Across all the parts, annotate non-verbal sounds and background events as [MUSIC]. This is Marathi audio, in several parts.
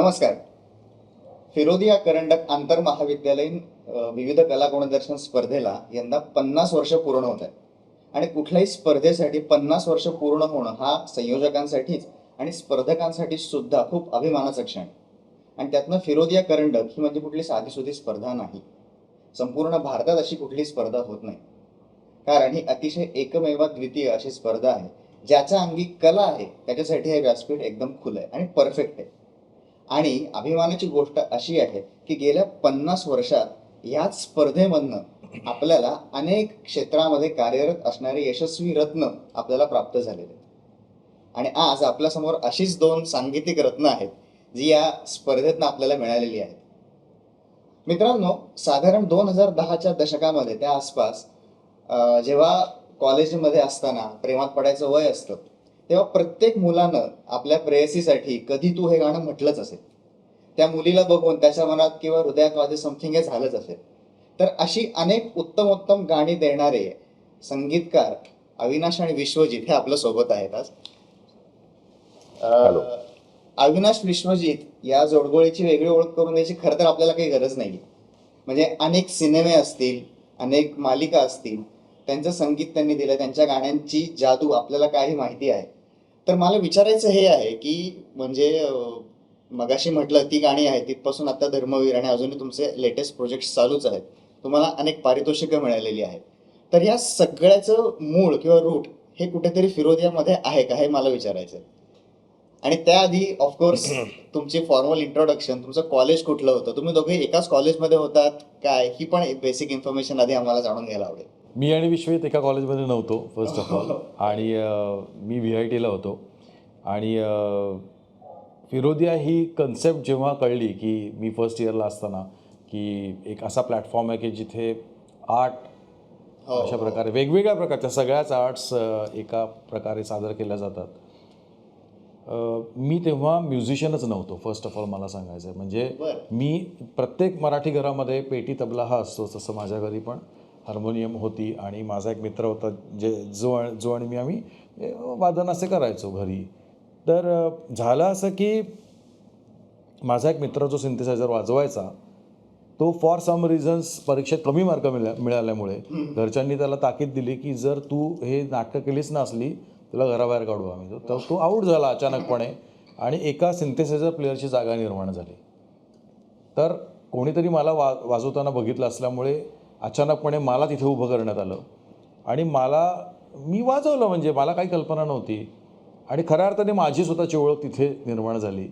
नमस्कार. फिरोदिया करंडक आंतर महाविद्यालयीन विविध कला गुणदर्शन स्पर्धेला यंदा पन्नास वर्ष पूर्ण होत आहे आणि कुठल्याही स्पर्धेसाठी पन्नास वर्ष पूर्ण होणं हा संयोजकांसाठीच आणि स्पर्धकांसाठी सुद्धा खूप अभिमानाचा क्षण आहे. आणि त्यातनं फिरोदिया करंडक ही म्हणजे कुठली साधीसुधी स्पर्धा नाही. संपूर्ण भारतात अशी कुठली स्पर्धा होत नाही. कारण ही अतिशय एकमेवा द्वितीय अशी स्पर्धा आहे ज्याच्या अंगी कला आहे त्याच्यासाठी हे व्यासपीठ एकदम खुलं आहे आणि परफेक्ट आहे. आणि अभिमानाची गोष्ट अशी आहे की गेल्या पन्नास वर्षात याच स्पर्धेमधनं आपल्याला अनेक क्षेत्रामध्ये कार्यरत असणारे यशस्वी रत्न आपल्याला प्राप्त झालेले. आणि आज आपल्यासमोर अशीच दोन सांगीतिक रत्न आहेत जी या स्पर्धेतनं आपल्याला मिळालेली आहेत. मित्रांनो साधारण दोन हजार दहाच्या दशकामध्ये त्या आसपास जेव्हा कॉलेजमध्ये असताना प्रेमात पडायचं वय असतं तेव्हा प्रत्येक मुलानं आपल्या प्रेयसीसाठी कधी तू हे गाणं म्हटलंच असेल. त्या मुलीला बघून त्याच्या मनात किंवा हृदयात माझे समथिंग हे झालंच असेल. तर अशी अनेक उत्तम उत्तम गाणी देणारे संगीतकार अविनाश आणि विश्वजित हे आपल्यासोबत आहेत आज. अविनाश विश्वजित या जोडगोळीची वेगळी ओळख करून द्यायची खरं तर आपल्याला काही गरज नाही म्हणजे अनेक सिनेमे असतील अनेक मालिका असतील त्यांचं संगीत त्यांनी दिलं त्यांच्या गाण्यांची जादू आपल्याला काही माहिती आहे. तर मला विचारायचं हे आहे की म्हणजे मगाशी म्हटलं ती गाणी आहेत तिथपासून आता धर्मवीर आणि अजूनही तुमचे लेटेस्ट प्रोजेक्ट चालूच आहेत. तुम्हाला अनेक पारितोषिकं मिळालेली आहेत. तर या सगळ्याचं मूळ किंवा रूट हे कुठेतरी फिरोदियामध्ये आहे का हे मला विचारायचं आहे. आणि त्याआधी ऑफकोर्स [CLEARS THROAT] तुमची फॉर्मल इंट्रोडक्शन तुमचं कॉलेज कुठलं होतं? तुम्ही दोघे एकाच कॉलेजमध्ये होतात काय? ही पण बेसिक इन्फॉर्मेशन आधी आम्हाला जाणून घ्यायला आवडेल. मी आणि विश्वित एका कॉलेजमध्ये नव्हतो फर्स्ट ऑफ ऑल आणि मी व्ही आय टीला होतो. आणि फिरोदिया ही कन्सेप्ट जेव्हा कळली की मी फर्स्ट इयरला असताना की एक असा प्लॅटफॉर्म आहे की जिथे आर्ट हो, अशा प्रकारे वेगवेगळ्या प्रकारच्या सगळ्याच आर्ट्स एका प्रकारे सादर केल्या जातात. मी तेव्हा म्युझिशियनच नव्हतो फर्स्ट ऑफ ऑल मला सांगायचं आहे म्हणजे. मी प्रत्येक मराठी घरामध्ये पेटी तबला हा असतो तसं माझ्या घरी पण. हार्मोनियम होती आणि माझा एक मित्र होता जे जो जो आणि मी आम्ही वादन असे करायचो घरी. तर झालं असं की माझा एक मित्र जो सिंथेसायझर वाजवायचा तो फॉर सम रिझन्स परीक्षेत कमी मार्क मिळा मिळाल्यामुळे घरच्यांनी त्याला ताकीद दिली की जर तू हे नाटकं केलीच नसली तुला घराबाहेर काढू आम्ही. तर तो आऊट झाला अचानकपणे आणि एका सिंथेसायझर प्लेअरची जागा निर्माण झाली. तर कोणीतरी मला वा वाजवताना बघितलं असल्यामुळे अचानकपणे मला तिथे उभं करण्यात आलं. आणि मला मी वाजवलं म्हणजे मला काही कल्पना नव्हती. आणि खऱ्या अर्थाने माझी स्वतःची ओळख तिथे निर्माण झाली.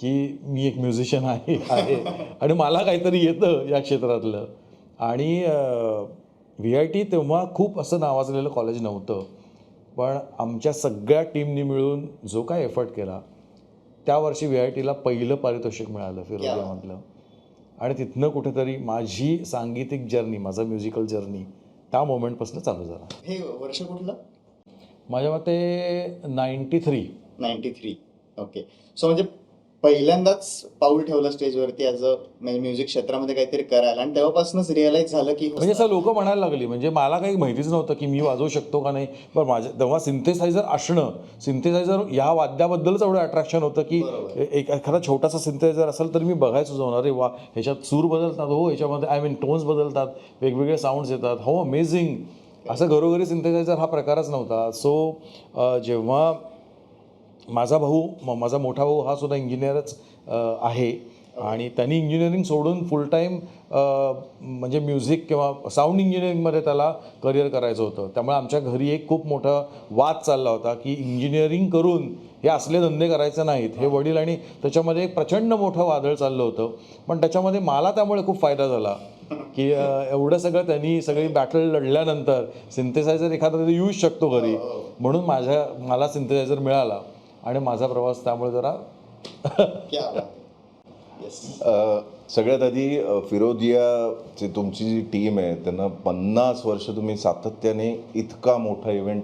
की मी एक म्युझिशियन आहे. आहे. आणि मला काहीतरी येतं या क्षेत्रातलं. आणि व्ही आय टी तेव्हा खूप असं नावाजलेलं कॉलेज नव्हतं. पण आमच्या सगळ्या टीमनी मिळून जो काय एफर्ट केला त्या वर्षी व्ही आय टीला पहिलं पारितोषिक मिळालं फिरोदियामधलं आणि तिथनं कुठेतरी माझी सांगीतिक जर्नी माझा म्युझिकल जर्नी त्या मोमेंटपासून चालू झाला. हे वर्ष कुठलं? माझ्या मते ninety three. Ninety three. Okay. So म्हणजे पहिल्यांदाच पाऊल ठेवलं स्टेजवरती ॲज अ म्युझिक क्षेत्रामध्ये काहीतरी करायला. आणि तेव्हापासूनच रिअलाईज झालं की म्हणजे असं लोक म्हणायला लागली म्हणजे मला काही माहितीच नव्हतं की मी वाजवू शकतो का नाही. पण माझ्या तेव्हा सिंथेसायझर असणं सिंथेसायझर या वाद्याबद्दलच एवढं अट्रॅक्शन होतं की एक एखादा छोटासा सिंथेसायझर असेल तर मी बघायचो जाऊन अरे वा ह्याच्यात सूर बदलतात हो ह्याच्यामध्ये आय मीन टोन्स बदलतात वेगवेगळे साऊंड्स येतात हो अमेझिंग असं घरोघरी सिंथेसायझर हा प्रकारच नव्हता. सो जेव्हा माझा भाऊ म- माझा मोठा भाऊ हा सुद्धा इंजिनियरच आहे. आणि त्यांनी इंजिनिअरिंग सोडून फुल टाईम म्हणजे म्युझिक किंवा साऊंड इंजिनिअरिंगमध्ये त्याला करिअर करायचं होतं. त्यामुळे आमच्या घरी एक खूप मोठा वाद चालला होता की इंजिनिअरिंग करून हे असले धंदे करायचे नाहीत हे वडील आणि त्याच्यामध्ये एक प्रचंड मोठं वादळ चाललं होतं. पण त्याच्यामध्ये मला त्यामुळे खूप फायदा झाला की एवढं सगळं त्यांनी सगळी बॅटल लढल्यानंतर सिंथेसायझर एखादा तरी येऊच शकतो घरी. म्हणून माझ्या मला सिंथेसायझर मिळाला. आणि माझा प्रवास त्यामुळे जरा क्या बात येस अ, सगळ्यात आधी फिरोदियाची तुमची जी टीम आहे त्यांना पन्नास वर्ष तुम्ही सातत्याने इतका मोठा इव्हेंट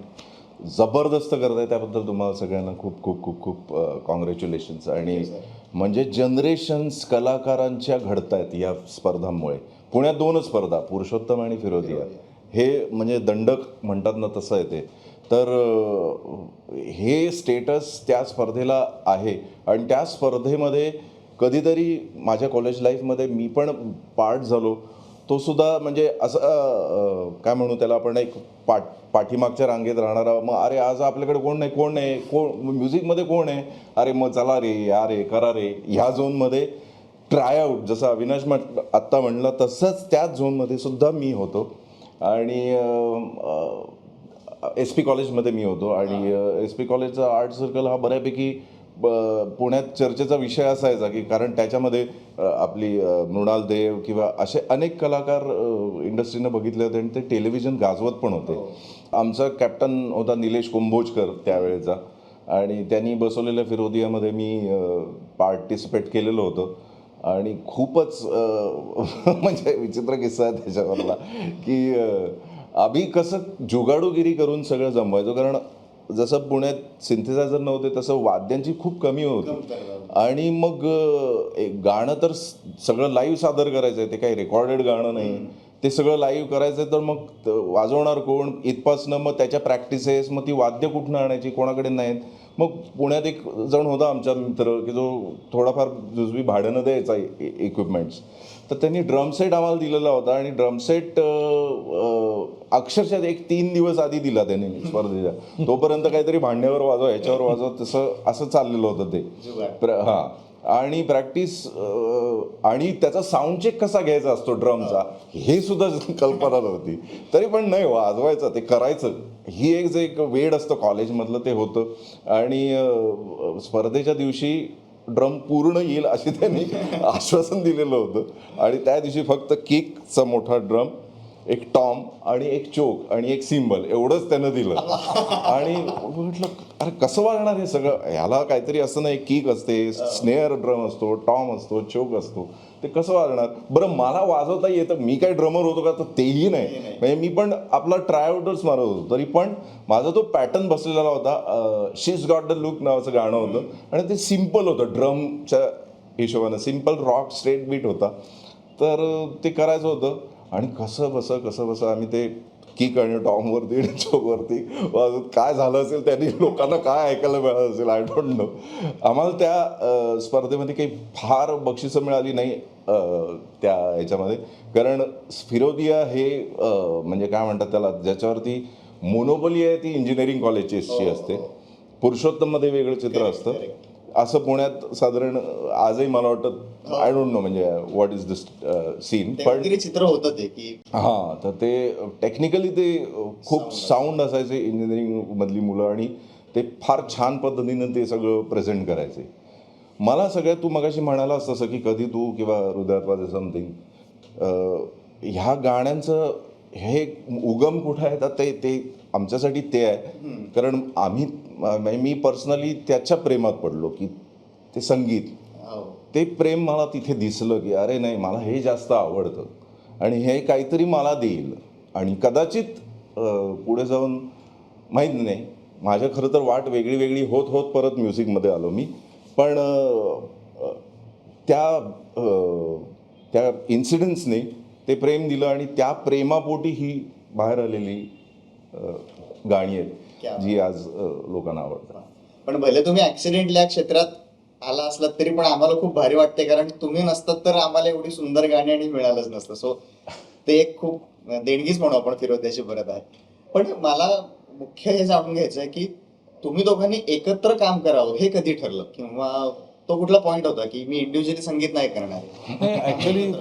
जबरदस्त करताय त्याबद्दल तुम्हाला सगळ्यांना खूप खूप खूप खूप कॉंग्रॅच्युलेशन्स आणि म्हणजे जनरेशन्स कलाकारांच्या घडतायत या स्पर्धांमुळे. पुण्यात दोनच स्पर्धा पुरुषोत्तम आणि फिरोदिया. हे म्हणजे दंडक म्हणतात ना तसं आहे ते. तर हे स्टेटस त्या स्पर्धेला आहे. आणि त्या स्पर्धेमध्ये कधीतरी माझ्या कॉलेज लाईफमध्ये मी पण पार्ट झालो. तो सुद्धा म्हणजे असं काय म्हणू त्याला आपण एक पाठ पाठीमागच्या रांगेत राहणारा मग अरे आज आपल्याकडे कोण नाही कोण नाही कोण म्युझिकमध्ये कोण आहे? अरे मग चला रे या रे करा रे. ह्या झोनमध्ये ट्रायआउट जसं अविनाश म्हट आत्ता म्हणलं तसंच त्याच झोनमध्ये सुद्धा मी होतो. आणि एस पी कॉलेजमध्ये मी होतो आणि एस पी कॉलेजचा आर्ट सर्कल हा बऱ्यापैकी पुण्यात चर्चेचा विषय असायचा की कारण त्याच्यामध्ये आपली मृणाल देव किंवा असे अनेक कलाकार इंडस्ट्रीनं बघितले होते आणि ते टेलिव्हिजन गाजवत पण होते. आमचा कॅप्टन होता निलेश कुंभोजकर त्यावेळेचा आणि त्यांनी बसवलेल्या फिरोदियामध्ये मी पार्टिसिपेट केलेलं होतं. आणि खूपच [LAUGHS] म्हणजे विचित्र किस्सा आहे त्याच्यावरला की आम्ही कसं जुगाडूगिरी करून सगळं जमवायचो कारण जसं पुण्यात सिंथेसायझर नव्हते तसं वाद्यांची खूप कमी होती. आणि मग गाणं तर सगळं लाईव्ह सादर करायचं आहे ते काही रेकॉर्डेड गाणं नाही. ते सगळं लाईव्ह करायचं तर मग वाजवणार कोण? इथपासनं मग त्याच्या प्रॅक्टिसेस मग ती वाद्य कुठनं आणायची? कोणाकडे नाहीत. मग पुण्यात एक जण होता आमचा मित्र की जो थोडाफार जुजवी भाड्यानं द्यायचा इक्विपमेंट्स तर त्यांनी ड्रम सेट आम्हाला दिलेला होता आणि ड्रम सेट अक्षरशः एक तीन दिवस आधी दिला त्याने स्पर्धेच्या. तोपर्यंत काहीतरी भांड्यावर वाजव ह्याच्यावर वाजव तसं असं चाललेलं होतं ते. प्र हां. आणि प्रॅक्टिस आणि त्याचा साऊंड चेक कसा घ्यायचा असतो ड्रमचा हे सुद्धा [LAUGHS] कल्पना नव्हती तरी पण नाही वाजवायचं ते करायचं. ही एक जे एक वेड असतं कॉलेजमधलं ते होतं. आणि स्पर्धेच्या दिवशी ड्रम पूर्ण येईल अशी त्यांनी आश्वासन दिलेलं होतं. आणि त्या दिवशी फक्त किकचा मोठा ड्रम एक टॉम आणि एक चोक आणि एक सिम्बल एवढंच त्यानं दिलं. आणि म्हटलं अरे कसं वागणार हे सगळं? ह्याला काहीतरी असं नाही किक असते स्नेअर ड्रम असतो टॉम असतो चोक असतो. ते कसं वाजणार बरं मला वाजवता येतं. मी काय ड्रमर होतो का? तर तेही नाही. म्हणजे मी पण आपला ट्रायआउटच मारत होतो. तरी पण माझा तो पॅटर्न बसलेला होता. शीज गॉट द लुक नावाचं गाणं होतं. आणि ते सिंपल होतं. ड्रमच्या हिशोबानं. सिंपल रॉक स्ट्रेट बीट होता. तर ते करायचं होतं. आणि कसं बसं कसं बसं आम्ही ते किक आणि टॉमवरती आणि चोकवरती काय झालं असेल त्यांनी लोकांना काय ऐकायला मिळालं असेल आय डोंट नो आम्हाला त्या स्पर्धेमध्ये काही फार बक्षिसं मिळाली नाही त्या ह्याच्यामध्ये. कारण फिरोदिया हे म्हणजे काय म्हणतात त्याला ज्याच्यावरती मोनोपली आहे ती इंजिनिअरिंग कॉलेजेसची असते. पुरुषोत्तममध्ये वेगळं चित्र असतं. असं पुण्यात साधारण आजही मला वाटतं आय डोंट नो म्हणजे व्हॉट इज दिस सीन पण चित्र होतं ते की हां तर ते टेक्निकली ते खूप साऊंड असायचे इंजिनिअरिंग मधली मुलं आणि ते फार छान पद्धतीनं ते सगळं प्रेझेंट करायचे. मला सगळ्यात तू मगाशी म्हणालास तसं की कधी तू किंवा हृदयात वाजे समथिंग ह्या गाण्यांचं हे उगम कुठं आहे? तर ते ते आमच्यासाठी ते आहे. कारण आम्ही मी पर्सनली त्याच्या प्रेमात पडलो की ते संगीत. हो. ते प्रेम मला तिथे दिसलं की अरे नाही मला हे जास्त आवडतं. आणि हे काहीतरी मला देईल. आणि कदाचित पुढे जाऊन माहीत नाही. माझ्या खरं तर वाट वेगळी वेगळी होत होत परत म्युझिकमध्ये आलो मी. पण त्या त्या इन्सिडन्सने ते प्रेम दिलं आणि त्या प्रेमापोटी ही बाहेर आलेली गाणी आहेत. जी आज लोकांना आवडतात पण भले तुम्ही ऍक्सिडेंटली या क्षेत्रात आला असलात तरी पण आम्हाला खूप भारी वाटते कारण तुम्ही नसतात तर आम्हाला एवढी सुंदर गाणी आणि मिळालंच नसतं. सो ते एक खूप देणगीच म्हणू आपण फिरोद्याची परत आहे. पण मला मुख्य हे जाणून घ्यायचं आहे की तुम्ही दोघांनी एकत्र काम करावं हे कधी ठरलं? किंवा तो कुठला पॉइंट होता की मी इंडिव्हिज्युअली संगीत नाही करणार? नाही ॲक्च्युली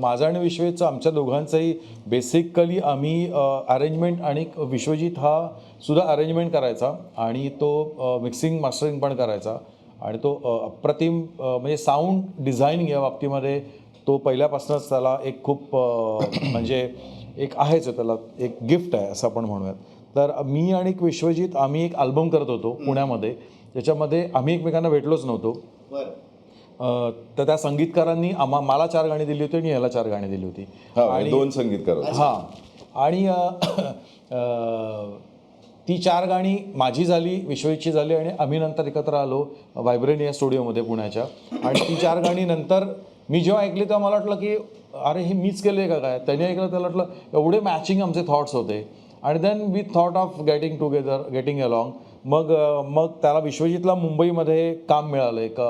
माझा आणि विश्वेचा आमच्या दोघांचाही बेसिकली आम्ही अरेंजमेंट आणि विश्वजित हा सुद्धा अरेंजमेंट करायचा आणि तो मिक्सिंग मास्टरिंग पण करायचा. आणि तो अप्रतिम म्हणजे साऊंड डिझाईन या बाबतीमध्ये तो पहिल्यापासूनच त्याला एक खूप म्हणजे एक आहेच त्याला एक गिफ्ट आहे असं आपण म्हणूयात. तर मी आणि एक विश्वजित आम्ही एक अल्बम करत होतो पुण्यामध्ये. त्याच्यामध्ये आम्ही एकमेकांना भेटलोच नव्हतो. तर त्या संगीतकारांनी आम्हा मला चार गाणी दिली होती आणि याला चार गाणी दिली होती. हा दोन संगीतकार. हां. आणि ती चार गाणी माझी झाली विश्वजितची झाली आणि आम्ही नंतर एकत्र आलो व्हायब्रेन या स्टुडिओमध्ये पुण्याच्या. आणि ती चार गाणी नंतर मी जेव्हा ऐकली तेव्हा मला वाटलं की अरे हे मीच केलं आहे का काय? त्याने ऐकलं त्याला वाटलं एवढे मॅचिंग आमचे थॉट्स होते. आणि then we thought of getting together getting along मग मग त्याला विश्वजितला मुंबईमध्ये काम मिळालं एक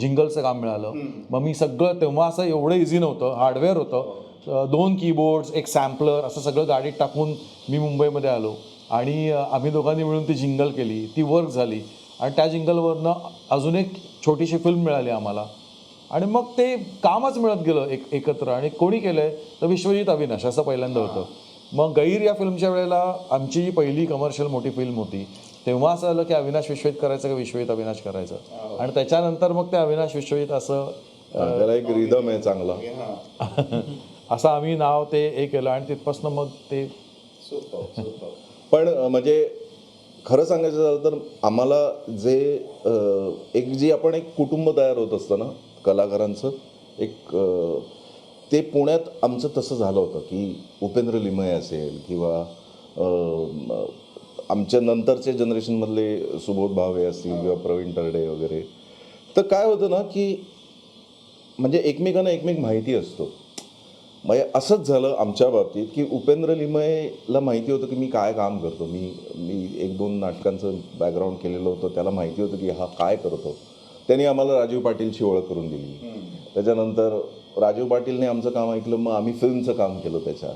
जिंगलचं काम मिळालं. मग मी सगळं तेव्हा असं एवढं इझी नव्हतं हार्डवेअर होतं. दोन कीबोर्ड्स एक सॅम्पलर असं सगळं गाडीत टाकून मी मुंबईमध्ये आलो. आणि आम्ही दोघांनी मिळून ती जिंगल केली. ती वर्क झाली. आणि त्या जिंगलवरनं अजून एक छोटीशी फिल्म मिळाली आम्हाला. आणि मग ते कामच मिळत गेलं एक एकत्र. आणि कोणी केलंय तर विश्वजित अविनाश असं पहिल्यांदा होतं. मग गैर या फिल्मच्या वेळेला आमची पहिली कमर्शियल मोठी फिल्म होती. तेव्हा असं आलं की अविनाश विश्वजित करायचं का विश्वजित अविनाश करायचं? आणि त्याच्यानंतर मग ते अविनाश विश्वजित असं त्याला एक रिदम आहे चांगला. [LAUGHS] असं आम्ही नाव ते हे केलं आणि तिथपासून मग ते पण म्हणजे खरं सांगायचं झालं तर आम्हाला जे एक जी आपण एक कुटुंब तयार होत असतं ना कलाकारांचं एक ते पुण्यात आमचं तसं झालं होतं की उपेंद्र लिमये असेल किंवा आमच्या नंतरचे जनरेशनमधले सुबोध भावे असतील किंवा प्रवीण तरडे वगैरे तर काय होतं ना की म्हणजे एकमेकांना एकमेक माहिती असतो. म्हणजे असंच झालं आमच्या बाबतीत की उपेंद्र लिमयेला माहिती होतं की मी काय काम करतो. मी मी एक दोन नाटकांचं बॅकग्राऊंड केलेलं होतं. त्याला माहिती होतं की हा काय करतो त्यांनी आम्हाला राजीव पाटीलची ओळख करून दिली. त्याच्यानंतर राजीव पाटीलने आमचं काम ऐकलं मग आम्ही फिल्मचं काम केलं त्याच्या.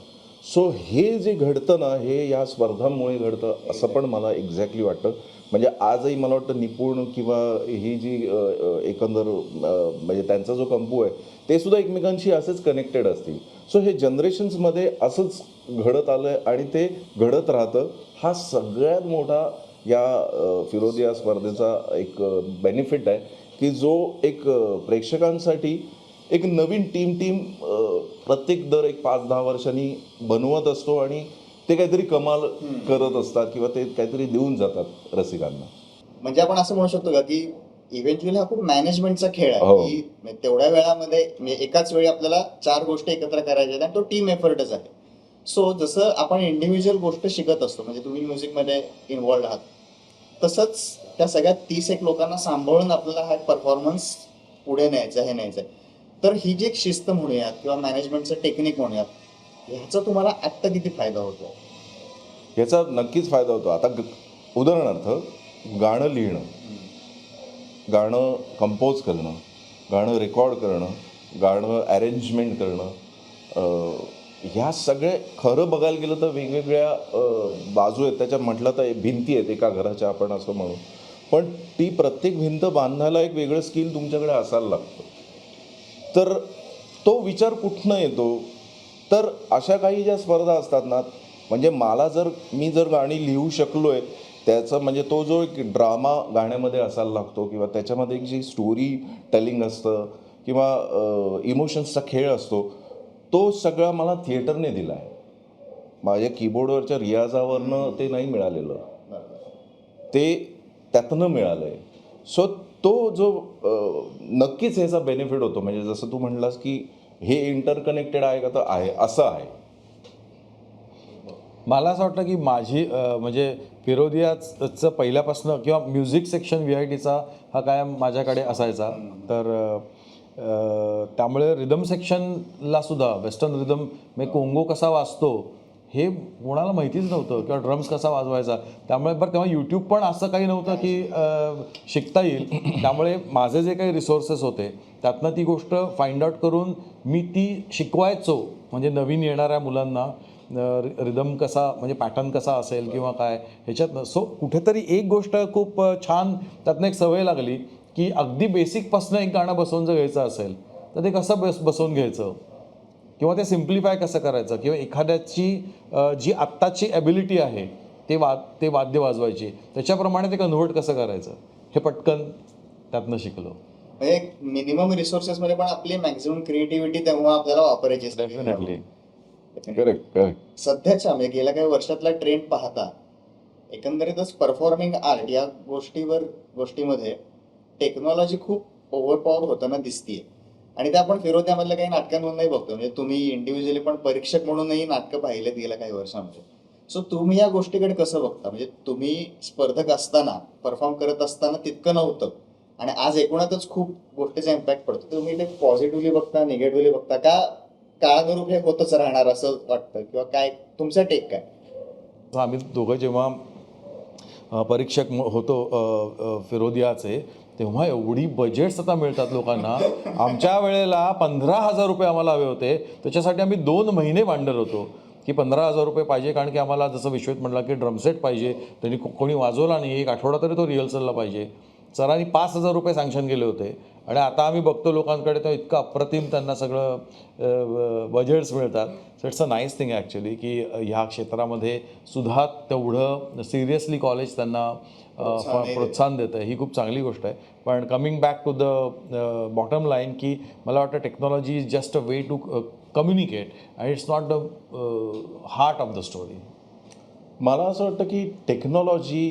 सो हे जे घडतं ना हे या स्पर्धांमुळे घडतं असं पण मला एक्झॅक्टली वाटतं. म्हणजे आजही मला वाटतं निपुण किंवा ही जी एकंदर म्हणजे त्यांचा जो कंपू आहे ते सुद्धा एकमेकांशी असेच कनेक्टेड असतील. सो हे जनरेशन्समध्ये असंच घडत आलं आहे आणि ते घडत राहतं. हा सगळ्यात मोठा या फिरोदिया स्पर्धेचा एक बेनिफिट आहे की जो एक प्रेक्षकांसाठी एक नवीन टीम टीम प्रत्येक दर एक पाच दहा वर्षांनी बनवत असतो आणि ते काहीतरी कमाल करत असतात किंवा ते काहीतरी देऊन जातात रसिकांना. म्हणजे आपण असं म्हणू शकतो का की इव्हेंच्युअली हा खूप मॅनेजमेंटचा खेळ आहे. हो. की म्हणजे तेवढ्या वेळामध्ये म्हणजे एकाच वेळी आपल्याला चार गोष्टी एकत्र करायच्या आहेत आणि तो टीम एफर्टच आहे. सो जसं आपण इंडिव्हिज्युअल गोष्ट शिकत असतो म्हणजे तुम्ही म्युझिकमध्ये इन्व्हॉल्ड आहात तसंच त्या सगळ्या तीस एक लोकांना सांभाळून आपल्याला हा परफॉर्मन्स पुढे न्यायचा हे न्यायचं आहे. तर ही जी एक शिस्त म्हणूयात किंवा मॅनेजमेंटचं टेक्निक म्हणूयात ह्याचा तुम्हाला आत्ता किती फायदा होतो? याचा नक्कीच फायदा होतो. आता ग- उदाहरणार्थ गाणं लिहिणं गाणं कंपोज करणं गाणं रेकॉर्ड करणं गाणं अरेंजमेंट करणं अं, ह्या सगळे खरं बघायला गेलं तर वेगवेगळ्या अं, बाजू आहेत. त्याच्या म्हटलं तर भिंती आहेत एका घराच्या आपण असं म्हणू. पण ती प्रत्येक भिंत बांधायला एक वेगळं स्किल तुमच्याकडे असायला लागतं. तर तो विचार कुठनं येतो? तर अशा काही ज्या स्पर्धा असतात ना म्हणजे मला जर मी जर गाणी लिहू शकलो आहे त्याचं म्हणजे तो जो एक ड्रामा गाण्यामध्ये असायला लागतो किंवा त्याच्यामध्ये एक जी स्टोरी टेलिंग असतं किंवा इमोशन्सचा खेळ असतो तो सगळा मला थिएटरने दिला आहे माझ्या कीबोर्डवरच्या रियाजावरनं ते नाही मिळालेलं. ते त्यातनं मिळालं आहे सो तो जो नक्कीच ह्याचा बेनिफिट होतो. म्हणजे जसं तू म्हणलास की हे इंटरकनेक्टेड आहे का तर आहे असं आहे. मला असं वाटतं की माझी म्हणजे फिरोदियाचं पहिल्यापासून किंवा म्युझिक सेक्शन व्ही आय टीचा हा कायम माझ्याकडे असायचा. तर त्यामुळे रिदम सेक्शनला सुद्धा वेस्टर्न रिदम म्हणजे कोंगो कसा वाजतो हे कोणाला माहितीच नव्हतं किंवा ड्रम्स कसा वाजवायचा. त्यामुळे बरं तेव्हा यूट्यूब पण असं काही नव्हतं की शिकता येईल. [COUGHS] त्यामुळे माझे जे काही रिसोर्सेस होते त्यातनं ती गोष्ट फाइंड आउट करून मी ती शिकवायचो. म्हणजे नवीन येणाऱ्या मुलांना रिदम कसा म्हणजे पॅटर्न कसा असेल किंवा काय ह्याच्यात सो कुठेतरी एक गोष्ट खूप छान त्यातनं एक सवय लागली की अगदी बेसिकपासून एक गाणं बसवून जर घ्यायचं असेल तर ते कसं बस बसवून घ्यायचं? किंवा ते सिम्प्लिफाय कसं करायचं? किंवा एखाद्याची जी आत्ताची ॲबिलिटी आहे ते वा ते वाद्य वाजवायची त्याच्याप्रमाणे ते कन्व्हर्ट कसं करायचं? हे पटकन त्यातनं शिकलो. म्हणजे मिनिमम रिसोर्सेसमध्ये पण आपली मॅक्झिमम क्रिएटिव्हिटी तेव्हा आपल्याला वापरायची. डेफिनेटली करेक्ट करेक्ट सध्याच्या म्हणजे गेल्या काही वर्षातला ट्रेंड पाहता एकंदरीतच परफॉर्मिंग आर्ट या गोष्टीवर गोष्टीमध्ये टेक्नॉलॉजी खूप ओव्हरपॉवर होताना दिसतीये. आणि ते आपण फिरोद्यामधल्या काही नाटकांमधूनही बघतो म्हणजे तुम्ही इंडिव्हिज्युअली पण परीक्षक म्हणूनही नाटकं पाहिलेत गेल्या काही वर्षांमध्ये. सो तुम्ही या गोष्टीकडे कसं बघता? म्हणजे तुम्ही स्पर्धक असताना परफॉर्म करत असताना तितकं नव्हतं. आणि आज एकूणातच खूप गोष्टीचा इम्पॅक्ट पडतो. तुम्ही ते पॉझिटिव्हली बघता निगेटिव्हली बघता का काळानुरूप हे होतच राहणार असं वाटतं? किंवा काय तुमचा टेक काय? आम्ही दोघं जेव्हा परीक्षक होतो फिरोदियाचे तेव्हा एवढी बजेट्स आता मिळतात लोकांना. आमच्या वेळेला पंधरा हजार रुपये आम्हाला हवे होते. त्याच्यासाठी आम्ही दोन महिने भांडत होतो. की पंधरा हजार रुपये पाहिजे कारण की आम्हाला जसं विश्वेत म्हटलं की ड्रमसेट पाहिजे त्यांनी को- कोणी वाजवला नाही एक आठवडा तरी तो रिहर्सलला पाहिजे. सरांनी पाच हजार रुपये सँक्शन केले होते. आणि आता आम्ही बघतो लोकांकडे तर इतकं अप्रतिम त्यांना सगळं बजेट्स मिळतात. So it's a nice thing actually की ह्या क्षेत्रामध्ये सुद्धा तेवढं सिरियसली कॉलेज त्यांना प्रोत्साहन देतं. आहे. ही खूप चांगली गोष्ट आहे. पण coming back to the bottom line की मला वाटतं technology is just a way to communicate and it's not the heart of the story मला असं वाटतं की टेक्नॉलॉजी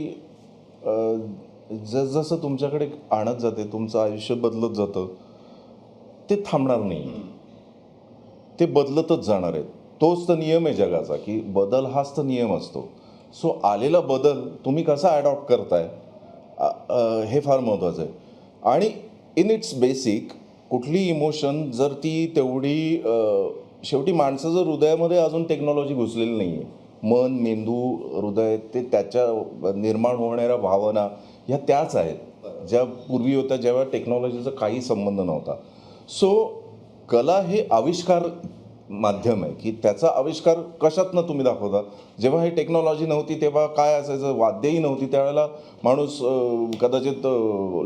जसजसं तुमच्याकडे आणत जाते तुमचं आयुष्य बदलत जातं ते थांबणार नाही. ते बदलतच जाणार आहे तोच तर नियम आहे जगाचा की बदल हाच तर नियम असतो. सो आलेला बदल तुम्ही कसा ॲडॉप्ट करताय हे फार महत्त्वाचं आहे. आणि इन इट्स बेसिक कुठली इमोशन जर ती तेवढी शेवटी माणसं जर हृदयामध्ये अजून टेक्नॉलॉजी घुसलेली नाही आहे मन मेंदू हृदय ते त्याच्या निर्माण होणाऱ्या भावना ह्या त्याच आहेत. ज्या पूर्वी होत्या जेव्हा टेक्नॉलॉजीचा काही संबंध नव्हता. सो कला हे आविष्कार माध्यम आहे की त्याचा आविष्कार कशातनं तुम्ही दाखवता? जेव्हा ही टेक्नॉलॉजी नव्हती तेव्हा काय असायचं? वाद्यही नव्हती. त्यावेळेला माणूस कदाचित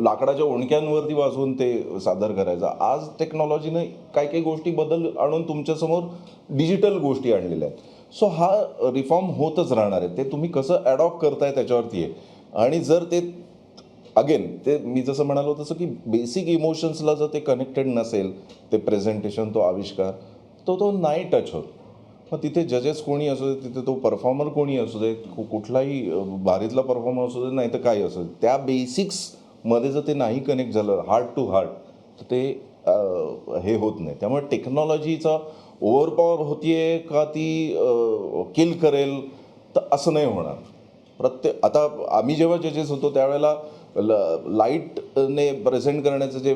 लाकडाच्या ओणक्यांवरती वाजवून ते सादर करायचा. आज टेक्नॉलॉजीने काही काही गोष्टी बदल आणून तुमच्यासमोर डिजिटल गोष्टी आणलेल्या आहेत. सो हा रिफॉर्म होतच राहणार आहे. ते तुम्ही कसं ॲडॉप्ट करताय त्याच्यावरती आहे. आणि जर ते अगेन ते मी जसं म्हणालो तसं की बेसिक इमोशन्सला जर ते कनेक्टेड नसेल ते प्रेझेंटेशन तो आविष्कार तो तो नाही टच होत. मग तिथे जजेस कोणी असू दे तिथे तो परफॉर्मर कोणी असू दे कुठलाही बारीतला भारीतला परफॉर्मर असू दे नाही तर काही असू दे त्या बेसिक्समध्ये जर ते नाही कनेक्ट झालं हार्ट टू हार्ट तर ते हे होत नाही. त्यामुळे टेक्नॉलॉजीचा ओव्हरपॉवर होतीये का ती किल करेल तर असं नाही होणार. प्रत्येक आता आम्ही जेव्हा जजेस होतो त्यावेळेला ल लाईटने प्रेझेंट करण्याचं जे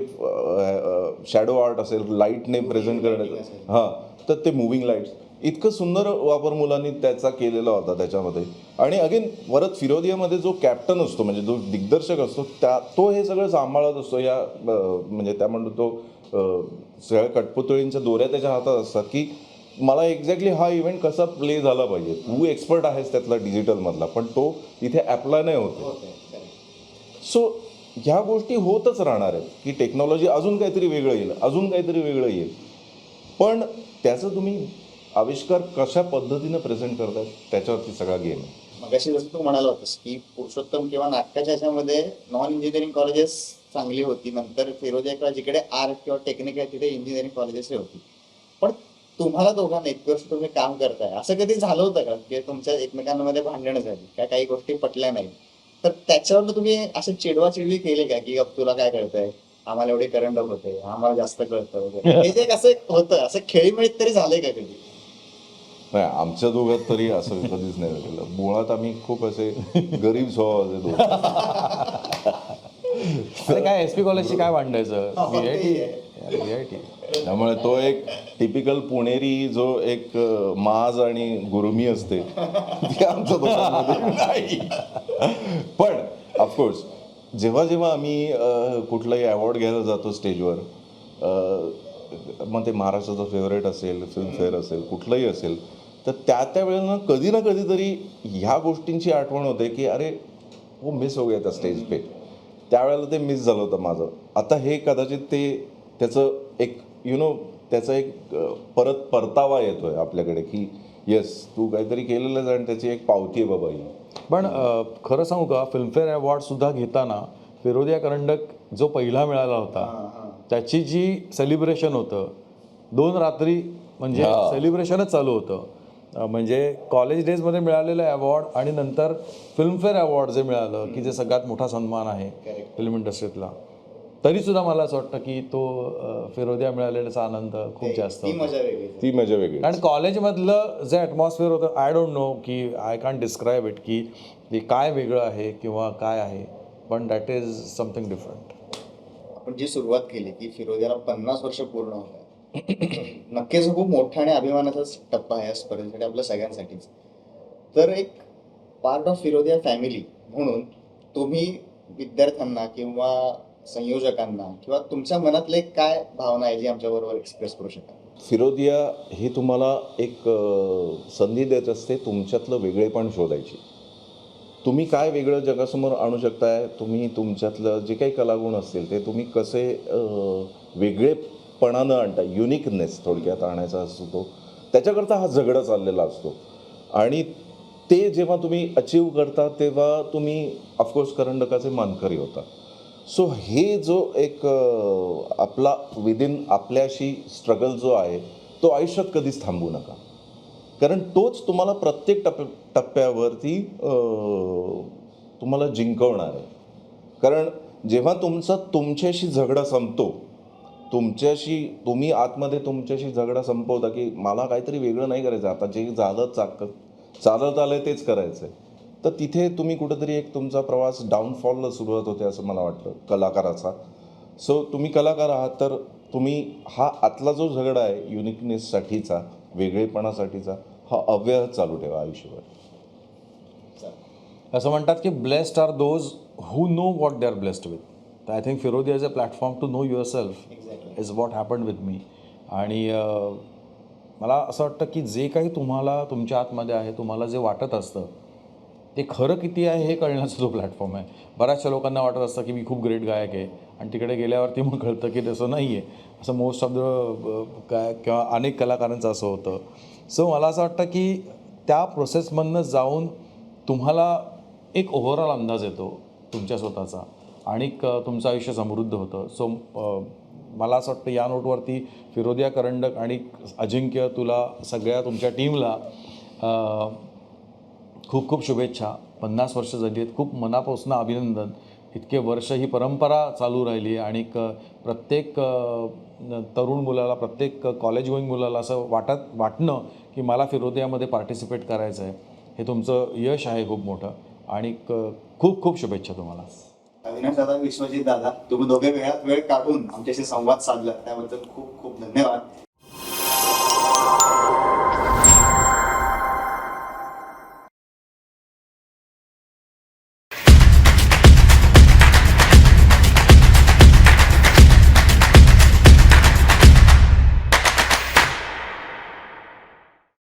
शॅडो आर्ट असेल लाईटने प्रेझेंट करण्याचं. हां तर ते मुव्हिंग लाईट्स इतकं सुंदर वापर मुलांनी त्याचा केलेला होता त्याच्यामध्ये. आणि अगेन परत फिरोदियामध्ये जो कॅप्टन असतो म्हणजे जो दिग्दर्शक असतो त्या तो हे सगळं सांभाळत असतो. या म्हणजे त्या म्हणतो तो सगळ्या कटपुतळींच्या दोऱ्या त्याच्या हातात असतात की मला एक्झॅक्टली हा इव्हेंट कसा प्ले झाला पाहिजे? तू एक्सपर्ट आहेस त्यातला डिजिटलमधला पण तो इथे अप्लाय नाही होते सो ह्या गोष्टी होतच राहणार आहेत की टेक्नॉलॉजी अजून काहीतरी वेगळं येईल अजून काहीतरी वेगळं येईल. पण त्याचं तुम्ही आविष्कार कशा पद्धतीनं प्रेझेंट करताय त्याच्यावरती सगळा गेम आहे. मगाशी जसं तू म्हणाला होतास की पुरुषोत्तम किंवा नाटकाच्या ह्याच्यामध्ये नॉन इंजिनिअरिंग कॉलेजेस चांगली होती नंतर फिरोदिया किंवा जिकडे आर्ट किंवा टेक्निक आहे तिथे इंजिनिअरिंग कॉलेजेस होती. पण तुम्हाला दोघांना इतके वर्ष तुम्ही काम करताय. असं कधी झालं होतं का? की तुमच्या एकमेकांमध्ये भांडणं झाली काय काही गोष्टी पटल्या नाही तर त्याच्यावर तुम्ही असं चिडवा चिडवी केली का की अब तुला काय कळतंय? आम्हाला एवढे करंट होते आम्हाला जास्त कळतं वगैरे. [LAUGHS] हे जे असं होतं असं खेळीमेळीत तरी झालंय का कधी? नाही आमच्या दोघात तरी असं कधीच नाही झालेलं. मुळात आम्ही खूप असे गरीब स्वभावाचे दोघं. [LAUGHS] काय एस पी कॉलेजशी काय भांडायचं? [LAUGHS] आय टी त्यामुळे तो एक टिपिकल पुणेरी जो एक माज आणि गुरुमी असते ती आमच्या दोघांमध्ये नाही. पण ऑफकोर्स जेव्हा जेव्हा आम्ही कुठलाही अवॉर्ड घ्यायला जातो स्टेजवर मग ते महाराष्ट्राचं फेवरेट असेल फिल्मफेअर असेल कुठलंही असेल तर त्या त्या वेळेला कधी ना कधीतरी ह्या गोष्टींची आठवण होते की अरे हो मिस हो गया त्या स्टेज पे. त्यावेळेला ते मिस झालं होतं माझं. आता हे कदाचित ते त्याचं एक यु नो त्याचा एक परत परतावा येतोय आपल्याकडे की येस तू काहीतरी केलेलंच आणि त्याची एक पावती आहे बाबा ही. पण खरं सांगू का फिल्मफेअर अवॉर्ड सुद्धा घेताना फिरोदिया करंडक जो पहिला मिळाला होता त्याची जी सेलिब्रेशन होतं दोन रात्री म्हणजे सेलिब्रेशनच चालू होतं. म्हणजे कॉलेज डेजमध्ये मिळालेलं अवॉर्ड आणि नंतर फिल्मफेअर अवॉर्ड जे मिळालं की जे सगळ्यात मोठा सन्मान आहे फिल्म इंडस्ट्रीतला तरी सुद्धा मला असं वाटतं की तो फिरोदिया मिळालेल्याचा आनंद खूप जास्त ती. मजा वेगळी ती मजा वेगळी कारण कॉलेजमधलं जे ॲटमॉस्फिअर होतं आय डोंट नो की आय कॅन डिस्क्राईब इट की ते काय वेगळं आहे किंवा काय आहे पण दॅट इज समथिंग डिफरंट आपण जी सुरुवात केली की फिरोदियाला पन्नास वर्ष पूर्ण होत [CLEARS THROAT] नक्कीच खूप मोठा आणि अभिमानाचाच टप्पा आहे या स्पर्धेसाठी आपल्या सगळ्यांसाठीच. तर एक पार्ट ऑफ फिरोदिया फॅमिली म्हणून तुम्ही विद्यार्थ्यांना किंवा संयोजकांना किंवा तुमच्या मनातले काय भावना आहे जी आमच्याबरोबर एक्सप्रेस करू शकाल? फिरोदिया ही तुम्हाला एक संधी देत असते तुमच्यातलं वेगळेपण शोधायची. तुम्ही काय वेगळं जगासमोर आणू शकताय? तुम्ही तुमच्यातलं जे काही कलागुण असतील ते तुम्ही कसे वेगळेपणानं आणता? युनिकनेस थोडक्यात आणायचा असतो तो. त्याच्याकरता हा झगडा चाललेला असतो. आणि ते जेव्हा तुम्ही अचीव करता तेव्हा तुम्ही ऑफकोर्स करंडकाचे मानकरी होता. सो हे जो एक आपला विदिन आपल्याशी स्ट्रगल जो आहे तो आयुष्यात कधीच थांबू नका. कारण तोच तुम्हाला प्रत्येक टप टप्प्यावरती तुम्हाला जिंकवणार आहे. कारण जेव्हा तुमचा तुमच्याशी झगडा संपतो तुमच्याशी तुम्ही आतमध्ये तुमच्याशी झगडा संपवता की मला काहीतरी वेगळं नाही करायचं. आता जे झालं चाक चालत आलं तेच करायचं आहे तर तिथे तुम्ही कुठंतरी एक तुमचा प्रवास डाऊनफॉलला सुरुवात होते असं मला वाटतं कलाकाराचा. सो तुम्ही कलाकार आहात तर तुम्ही हा आतला जो झगडा आहे युनिकनेससाठीचा वेगळेपणासाठीचा हा अव्याहत चालू ठेवा आयुष्यभर. असं म्हणतात की blessed are those who know what they are blessed with तर I think Firodia as a platform to know yourself exactly is what happen with me आणि मला असं वाटतं की जे काही तुम्हाला तुमच्या आतमध्ये आहे तुम्हाला जे वाटत असतं ते खरं किती आहे हे कळण्याचा जो प्लॅटफॉर्म आहे. बऱ्याचशा लोकांना वाटत असतं की मी खूप ग्रेट गायक आहे आणि तिकडे गेल्यावरती मग कळतं की तसं नाही आहे. असं मोस्ट ऑफ द काय किंवा अनेक कलाकारांचं असं होतं. सो मला असं वाटतं की त्या प्रोसेसमधनं जाऊन तुम्हाला एक ओव्हरऑल अंदाज येतो तुमच्या स्वतःचा. आणि तुमचं आयुष्य समृद्ध होतं. सो मला असं वाटतं या नोटवरती फिरोदिया करंडक आणि अजिंक्य तुला सगळ्या तुमच्या टीमला खूप खूप शुभेच्छा. पन्नास वर्ष झाली आहेत. खूप मनापासून अभिनंदन. इतके वर्ष ही परंपरा चालू राहिली आणि क प्रत्येक तरुण मुलाला प्रत्येक कॉलेज गोईंग मुलाला असं वाटत वाटणं की मला फिरोदियामध्ये पार्टिसिपेट करायचं आहे. हे तुमचं यश आहे खूप मोठं. आणि खूप खूप शुभेच्छा तुम्हाला. अविनाश दादा विश्वजित दादा तुम्ही दोघे वेळात वेळ काढून आमच्याशी संवाद साधला. त्याबद्दल खूप खूप धन्यवाद.